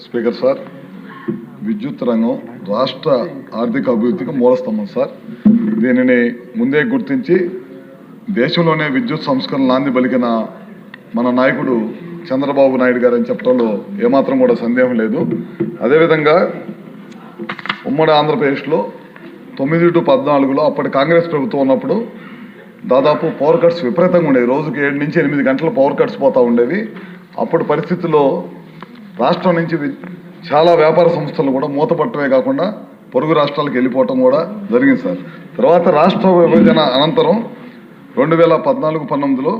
Speaker sir విద్యుత్ రంగం రాష్ట్ర ఆర్థిక అభివృద్ధికి మూలస్తంభం సార్. దీనిని ముందే గుర్తించి దేశంలోనే విద్యుత్ సంస్కరణ నాంది పలికిన మన నాయకుడు చంద్రబాబు నాయుడు గారు అని చెప్పడంలో ఏమాత్రం కూడా సందేహం లేదు. అదేవిధంగా ఉమ్మడి ఆంధ్రప్రదేశ్లో తొమ్మిది టు పద్నాలుగులో అప్పటి కాంగ్రెస్ ప్రభుత్వం ఉన్నప్పుడు దాదాపు పవర్ కట్స్ విపరీతంగా ఉండేవి. రోజుకి ఏడు నుంచి ఎనిమిది గంటల పవర్ కట్స్ పోతూ ఉండేవి. అప్పటి పరిస్థితుల్లో రాష్ట్రం నుంచి చాలా వ్యాపార సంస్థలు కూడా మూతపట్టమే కాకుండా పొరుగు రాష్ట్రాలకు వెళ్ళిపోవటం కూడా జరిగింది సార్. తర్వాత రాష్ట్ర విభజన అనంతరం రెండు వేల పద్నాలుగు పంతొమ్మిదిలో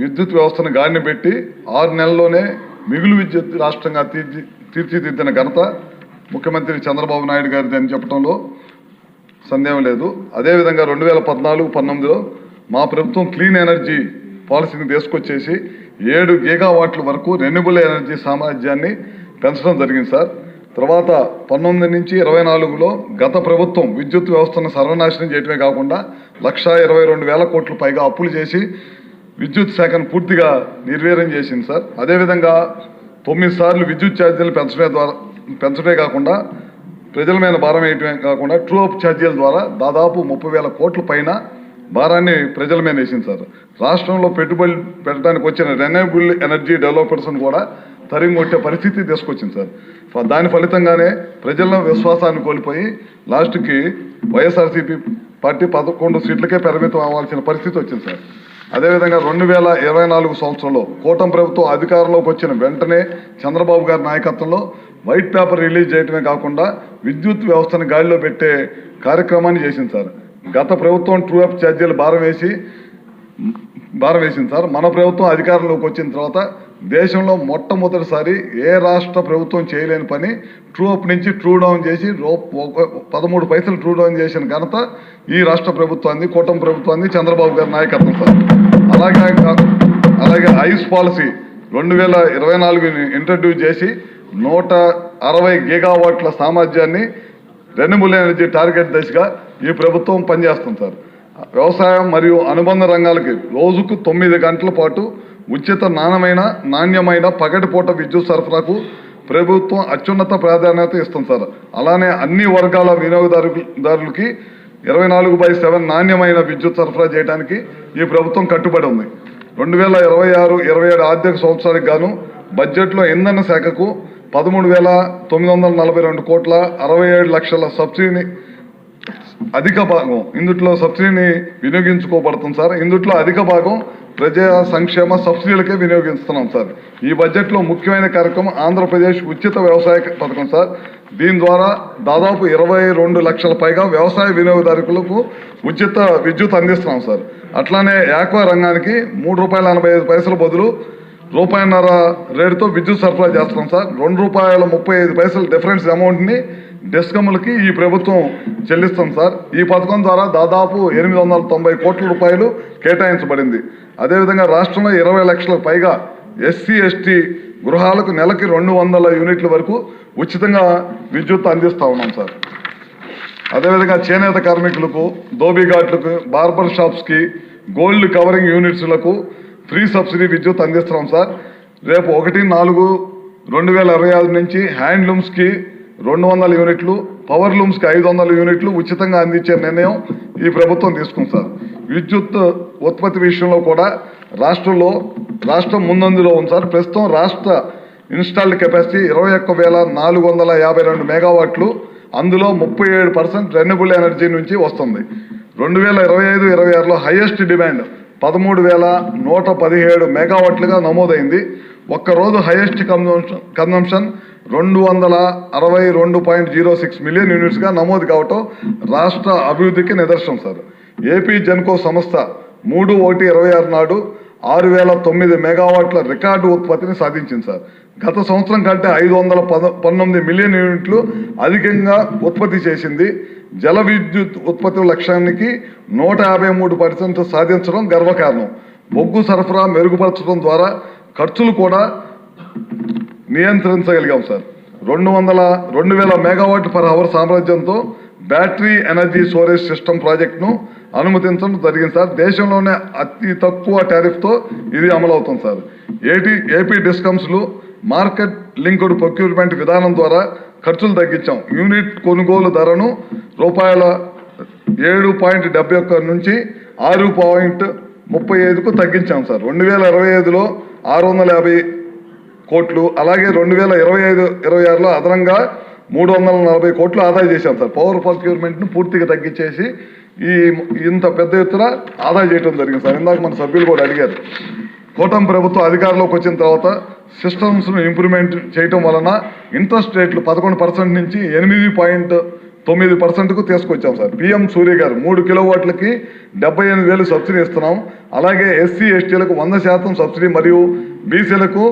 విద్యుత్ వ్యవస్థను గాడిని పెట్టి ఆరు నెలల్లోనే మిగులు విద్యుత్ రాష్ట్రంగా తీర్చి తీర్చిదిద్దిన ఘనత ముఖ్యమంత్రి చంద్రబాబు నాయుడు గారిది అని చెప్పడంలో సందేహం లేదు. అదేవిధంగా రెండు వేల పద్నాలుగు పంతొమ్మిదిలో మా ప్రభుత్వం క్లీన్ ఎనర్జీ పాలసీని తీసుకొచ్చేసి ఏడు గీగావాట్ల వరకు రెన్యూబుల్ ఎనర్జీ సామర్థ్యాన్ని పెంచడం జరిగింది సార్. తర్వాత పంతొమ్మిది నుంచి ఇరవై నాలుగులో గత ప్రభుత్వం విద్యుత్ వ్యవస్థను సర్వనాశనం చేయటమే కాకుండా లక్ష ఇరవై రెండు వేల కోట్ల పైగా అప్పులు చేసి విద్యుత్ శాఖను పూర్తిగా నిర్వీర్యం చేసింది సార్. అదేవిధంగా తొమ్మిది సార్లు విద్యుత్ ఛార్జీలు పెంచడమే ద్వారా పెంచడమే కాకుండా ప్రజల మీద భారం వేయటమే కాకుండా ట్రూ అప్ ఛార్జీల ద్వారా దాదాపు ముప్పై వేల కోట్ల పైన భారాన్ని ప్రజల మీద వేసింది సార్. రాష్ట్రంలో పెట్టుబడి పెట్టడానికి వచ్చిన రెన్యూబుల్ ఎనర్జీ డెవలపర్స్ను కూడా తరిగొట్టే పరిస్థితి తీసుకొచ్చింది సార్. దాని ఫలితంగానే ప్రజల విశ్వాసాన్ని కోల్పోయి లాస్ట్కి వైఎస్ఆర్సీపీ పార్టీ పదకొండు సీట్లకే పరిమితం అవ్వాల్సిన పరిస్థితి వచ్చింది సార్. అదేవిధంగా రెండు వేల ఇరవై నాలుగు సంవత్సరంలో కూటమి ప్రభుత్వం అధికారంలోకి వచ్చిన వెంటనే చంద్రబాబు గారి నాయకత్వంలో వైట్ పేపర్ రిలీజ్ చేయటమే కాకుండా విద్యుత్ వ్యవస్థను గాడిలో పెట్టే కార్యక్రమాన్ని చేసింది సార్. గత ప్రభుత్వం ట్రూ అప్ ఛార్జీలు భారం వేసి భారం వేసింది సార్. మన ప్రభుత్వం అధికారంలోకి వచ్చిన తర్వాత దేశంలో మొట్టమొదటిసారి ఏ రాష్ట్ర ప్రభుత్వం చేయలేని పని ట్రూ అప్ నుంచి ట్రూ డౌన్ చేసి రో ఒక- పదమూడు పైసలు ట్రూ డౌన్ చేసిన ఘనత ఈ రాష్ట్ర ప్రభుత్వాన్ని కూటమి ప్రభుత్వాన్ని చంద్రబాబు గారి నాయకత్వం సార్. అలాగే అలాగే ఐస్ పాలసీ రెండు వేల ఇరవై నాలుగుని ఇంట్రడ్యూస్ చేసి నూట అరవై గిగావాట్ల సామర్థ్యాన్ని రెన్యూబుల్ ఎనర్జీ టార్గెట్ దిశగా ఈ ప్రభుత్వం పనిచేస్తుంది సార్ వ్యవసాయం మరియు అనుబంధ రంగాలకి రోజుకు తొమ్మిది గంటల పాటు ఉచిత నాణ్యమైన నాణ్యమైన పగటిపూట విద్యుత్ సరఫరాకు ప్రభుత్వం అత్యున్నత ప్రాధాన్యత ఇస్తుంది సార్ అలానే అన్ని వర్గాల వినియోగదారులకి ఇరవై నాలుగు బై సెవెన్ నాణ్యమైన విద్యుత్ సరఫరా చేయడానికి ఈ ప్రభుత్వం కట్టుబడి ఉంది. రెండు వేల ఇరవై ఆరు ఇరవై ఏడు ఆర్థిక సంవత్సరానికి గాను బడ్జెట్లో ఇంధన శాఖకు పదమూడు వేల తొమ్మిది వందల నలభై రెండు కోట్ల అరవై ఏడు లక్షల సబ్సిడీని అధిక భాగం ఇందుట్లో సబ్సిడీని వినియోగించుకోబడుతుంది సార్. ఇందుట్లో అధిక భాగం ప్రజా సంక్షేమ సబ్సిడీలకే వినియోగిస్తున్నాం సార్. ఈ బడ్జెట్లో ముఖ్యమైన కార్యక్రమం ఆంధ్రప్రదేశ్ ఉచిత వ్యవసాయ పథకం సార్. దీని ద్వారా దాదాపు ఇరవై రెండు లక్షల పైగా వ్యవసాయ వినియోగదారులకు ఉచిత విద్యుత్ అందిస్తున్నాం సార్. అట్లానే యాక్వా రంగానికి మూడు రూపాయల ఎనభై ఐదు పైసల బదులు రూపాయన్నర రేటుతో విద్యుత్ సరఫరా చేస్తున్నాం సార్. రెండు రూపాయల ముప్పై ఐదు పైసల డిఫరెన్స్ అమౌంట్ని డిస్కమ్లకి ఈ ప్రభుత్వం చెల్లిస్తాం సార్. ఈ పథకం ద్వారా దాదాపు ఎనిమిది వందల తొంభై కోట్ల రూపాయలు కేటాయించబడింది. అదేవిధంగా రాష్ట్రంలో ఇరవై లక్షల పైగా ఎస్సీ ఎస్టీ గృహాలకు నెలకి రెండు వందల యూనిట్ల వరకు ఉచితంగా విద్యుత్ అందిస్తూ ఉన్నాం సార్. అదేవిధంగా చేనేత కార్మికులకు దోబిఘాట్లకు బార్బర్ షాప్స్కి గోల్డ్ కవరింగ్ యూనిట్స్లకు ఫ్రీ సబ్సిడీ విద్యుత్ అందిస్తున్నాం సార్. రేపు ఒకటి నాలుగు రెండు వేల ఇరవై ఐదు నుంచి హ్యాండ్లూమ్స్కి రెండు వందల యూనిట్లు పవర్ లూమ్స్కి ఐదు వందల యూనిట్లు ఉచితంగా అందించే నిర్ణయం ఈ ప్రభుత్వం తీసుకుంది సార్. విద్యుత్ ఉత్పత్తి విషయంలో కూడా రాష్ట్రంలో రాష్ట్రం ముందంజలో ఉంది సార్. ప్రస్తుతం రాష్ట్ర ఇన్స్టాల్డ్ కెపాసిటీ ఇరవై ఒక్క వేల నాలుగు వందల యాభై రెండు మెగావాట్లు. అందులో ముప్పై ఏడు పర్సెంట్ రెన్యూబుల్ ఎనర్జీ నుంచి వస్తుంది. రెండు వేల ఇరవై ఐదు ఇరవై ఆరులో హైయెస్ట్ డిమాండ్ పదమూడు వేల నూట పదిహేడు మెగావాట్లుగా నమోదైంది. ఒక్కరోజు హైయెస్ట్ కన్జంప్షన్ కన్జంప్షన్ రెండు వందల అరవై రెండు పాయింట్ జీరో సిక్స్ మిలియన్ యూనిట్స్గా నమోదు కావటం రాష్ట్ర అభివృద్ధికి నిదర్శనం సార్. ఏపీ జెన్కో సంస్థ మూడు ఒకటి ఇరవై ఆరు నాడు ఆరు వేల తొమ్మిది మెగావాట్ల రికార్డు ఉత్పత్తిని సాధించింది సార్. గత సంవత్సరం కంటే ఐదు వందల పద పంతొమ్మిది మిలియన్ యూనిట్లు అధికంగా ఉత్పత్తి చేసింది. జల విద్యుత్ ఉత్పత్తి లక్ష్యానికి నూట యాభై మూడు పర్సెంట్ సాధించడం గర్వకారణం. బొగ్గు సరఫరా మెరుగుపరచడం ద్వారా ఖర్చులు కూడా నియంత్రించగలిగాం సార్. రెండు వందల రెండు వేల మెగావాట్ పర్ అవర్ సామ్రాజ్యంతో బ్యాటరీ ఎనర్జీ స్టోరేజ్ సిస్టమ్ ప్రాజెక్టును అనుమతించడం జరిగింది సార్. దేశంలోనే అతి తక్కువ టారిఫ్తో ఇది అమలవుతుంది సార్. ఏటీ ఏపీ డిస్కమ్స్లు మార్కెట్ లింక్డ్ ప్రొక్యూర్మెంట్ విధానం ద్వారా ఖర్చులు తగ్గించాం. యూనిట్ కొనుగోలు ధరను రూపాయల ఏడు పాయింట్ డెబ్బై ఒక్క నుంచి ఆరు పాయింట్ ముప్పై ఐదుకు తగ్గించాం సార్. రెండు వేల ఇరవై ఐదులో ఆరు వందల యాభై కోట్లు అలాగే రెండు వేల ఇరవై ఐదు ఇరవై ఆరులో అదనంగా మూడు వందల నలభై కోట్లు ఆదా చేశాం సార్. పవర్ ప్రొక్యూర్మెంట్ను పూర్తిగా తగ్గించేసి ఈ ఇంత పెద్ద ఎత్తున ఆదా చేయడం జరిగింది సార్. ఇందాక మన సభ్యులు కూడా అడిగారు. కూటమి ప్రభుత్వం అధికారంలోకి వచ్చిన తర్వాత సిస్టమ్స్ను ఇంప్రూవ్మెంట్ చేయటం వలన ఇంట్రెస్ట్ రేట్లు పదకొండు పర్సెంట్ నుంచి ఎనిమిది పాయింట్ తొమ్మిది పర్సెంట్కు తీసుకొచ్చాం సార్. పిఎం సూర్య గారు మూడు కిలోవాట్లకి డెబ్బై ఎనిమిది వేలు సబ్సిడీ ఇస్తున్నాం. అలాగే ఎస్సీ ఎస్టీలకు వంద శాతం సబ్సిడీ మరియు బీసీలకు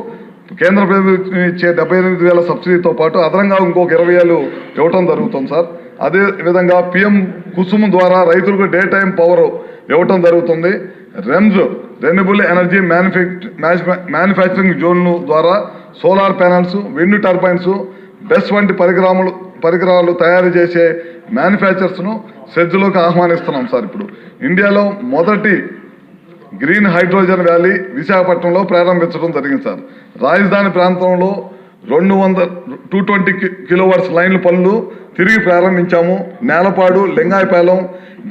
కేంద్ర ప్రభుత్వం ఇచ్చే డెబ్బై ఎనిమిది వేల సబ్సిడీతో పాటు అదనంగా ఇంకొక ఇరవై వేలు ఇవ్వటం జరుగుతుంది సార్. అదే విధంగా పిఎం కుసుమ్ ద్వారా రైతులకు డే టైం పవర్ ఇవ్వటం జరుగుతుంది. రెమ్స్ రెన్యూబుల్ ఎనర్జీ మ్యానుఫ్యాక్చరింగ్ జోన్లు ద్వారా solar panels wind turbines BESS వంటి పరికరాములు పరికరాలు తయారు చేసే మ్యానుఫ్యాక్చర్స్ను సెజ్లోకి ఆహ్వానిస్తున్నాం సార్ ఇప్పుడు. ఇండియాలో మొదటి గ్రీన్ హైడ్రోజన్ వ్యాలీ విశాఖపట్నంలో ప్రారంభించడం జరిగింది సార్. రాజధాని ప్రాంతంలో రెండు వందల టూ ట్వంటీ కిలోవర్స్ లైన్ల పనులు తిరిగి ప్రారంభించాము. నేలపాడు లింగాయపాలెం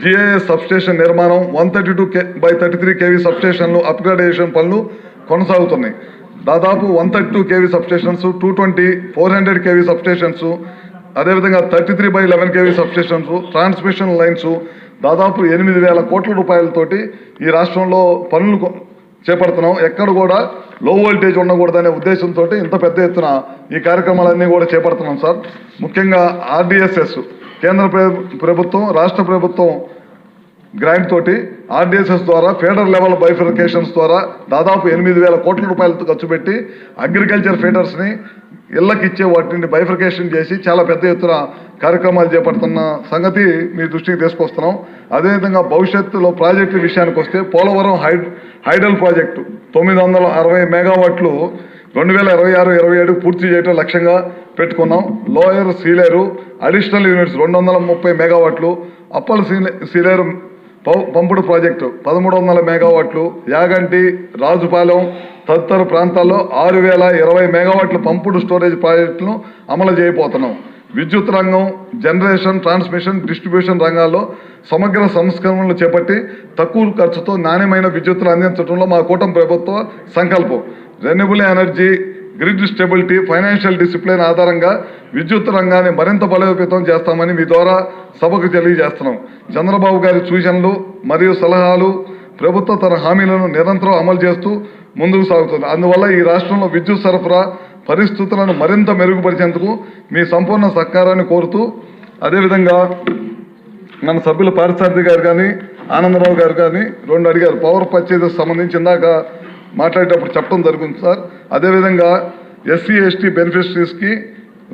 జిఐఎస్ సబ్స్టేషన్ నిర్మాణం one thirty two K by thirty three KV సబ్స్టేషన్లు upgradation పనులు కొనసాగుతున్నాయి. దాదాపు one thirty two KV substations two twenty four hundred KV substations అదేవిధంగా thirty three by eleven KV substations transmission lines దాదాపు ఎనిమిది వేల కోట్ల రూపాయలతోటి ఈ రాష్ట్రంలో పనులు చేపడుతున్నాం. ఎక్కడ కూడా లో వోల్టేజ్ ఉండకూడదనే ఉద్దేశంతో ఇంత పెద్ద ఎత్తున ఈ కార్యక్రమాలన్నీ కూడా చేపడుతున్నాం సార్. ముఖ్యంగా ఆర్డిఎస్ఎస్ కేంద్ర ప్రభుత్వం రాష్ట్ర ప్రభుత్వం గ్రాంట్ తోటి ఆర్డిఎస్ఎస్ ద్వారా ఫెడరల్ లెవెల్ బైఫికేషన్స్ ద్వారా దాదాపు ఎనిమిది వేల కోట్ల రూపాయలతో ఖర్చు పెట్టి అగ్రికల్చర్ ఫీడర్స్ని ఇళ్ళకి ఇచ్చే వాటిని బైఫికేషన్ చేసి చాలా పెద్ద ఎత్తున కార్యక్రమాలు చేపడుతున్న సంగతి మీ దృష్టికి తీసుకొస్తున్నాం. అదేవిధంగా భవిష్యత్తులో ప్రాజెక్టు విషయానికి వస్తే పోలవరం హై హైడల్ ప్రాజెక్టు తొమ్మిది వందల అరవై మెగావాట్లు రెండు వేల ఇరవై ఆరు ఇరవై ఏడు పూర్తి చేయడం లక్ష్యంగా పెట్టుకున్నాం. లోయర్ సీలేరు అడిషనల్ యూనిట్స్ రెండు వందల ముప్పై మెగావాట్లు అప్పర్ సీలే సీలేరు పంపుడు ప్రాజెక్టు పదమూడు వందల మెగావాట్లు యాగంటి రాజుపాలెం తదితర ప్రాంతాల్లో ఆరు వేల ఇరవై మెగావాట్ల పంపుడు స్టోరేజ్ ప్రాజెక్టులను అమలు చేయబోతున్నాం. విద్యుత్ రంగం జనరేషన్ ట్రాన్స్మిషన్ డిస్ట్రిబ్యూషన్ రంగాల్లో సమగ్ర సంస్కరణలు చేపట్టి తక్కువ ఖర్చుతో నాణ్యమైన విద్యుత్తును అందించడంలో మా కూటమి ప్రభుత్వ సంకల్పం. Renewable energy grid stability financial discipline ఆధారంగా విద్యుత్ రంగాన్ని మరింత బలోపేతం చేస్తామని మీ ద్వారా సభకు తెలియజేస్తున్నాం. చంద్రబాబు గారి సూచనలు మరియు సలహాలు ప్రభుత్వ తన హామీలను నిరంతరం అమలు చేస్తూ ముందుకు సాగుతుంది. అందువల్ల ఈ రాష్ట్రంలో విద్యుత్ సరఫరా పరిస్థితులను మరింత మెరుగుపరిచేందుకు మీ సంపూర్ణ సహకారాన్ని కోరుతూ అదేవిధంగా మన సభ్యులు పారిసారథి గారు కానీ ఆనందరావు గారు కానీ రెండు అడిగారు. పవర్ పర్చేజెస్ సంబంధించి ఇందాక మాట్లాడేటప్పుడు చెప్పడం జరుగుతుంది సార్. అదేవిధంగా ఎస్సీ ఎస్టీ బెనిఫిషరీస్కి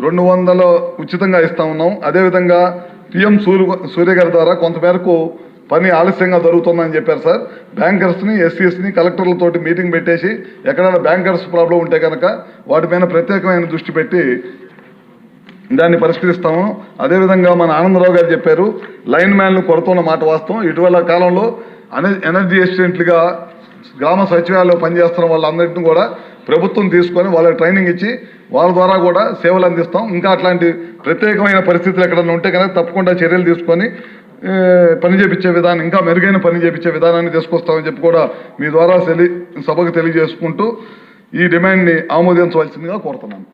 రెండు వందల ఉచితంగా ఇస్తా ఉన్నాం. అదేవిధంగా పిఎం సూర్య సూర్య గారి ద్వారా కొంతమేరకు పని ఆలస్యంగా జరుగుతుందని చెప్పారు సార్. బ్యాంకర్స్ని ఎస్సీఎస్ని కలెక్టర్లతోటి మీటింగ్ పెట్టేసి ఎక్కడైనా బ్యాంకర్స్ ప్రాబ్లం ఉంటే కనుక వాటిపైన ప్రత్యేకమైన దృష్టి పెట్టి దాన్ని పరిష్కరిస్తాము. అదేవిధంగా మన ఆనందరావు గారు చెప్పారు లైన్ మ్యాన్లు కొరతున్న మాట వాస్తవం. ఇటీవల కాలంలో అనే ఎనర్జీ ఎస్టెంట్లుగా గ్రామ సచివాలయంలో పనిచేస్తున్న వాళ్ళందరినీ కూడా ప్రభుత్వం తీసుకొని వాళ్ళకి ట్రైనింగ్ ఇచ్చి వాళ్ళ ద్వారా కూడా సేవలు అందిస్తాం. ఇంకా అట్లాంటి ప్రత్యేకమైన పరిస్థితులు ఎక్కడైనా ఉంటే కనుక తప్పకుండా చర్యలు తీసుకొని పని చేపించే విధానం ఇంకా మెరుగైన పని చేపించే విధానాన్ని తీసుకొస్తామని చెప్పి కూడా మీ ద్వారా తెలి సభకు తెలియజేసుకుంటూ ఈ డిమాండ్ని ఆమోదించవలసిందిగా కోరుతున్నాను.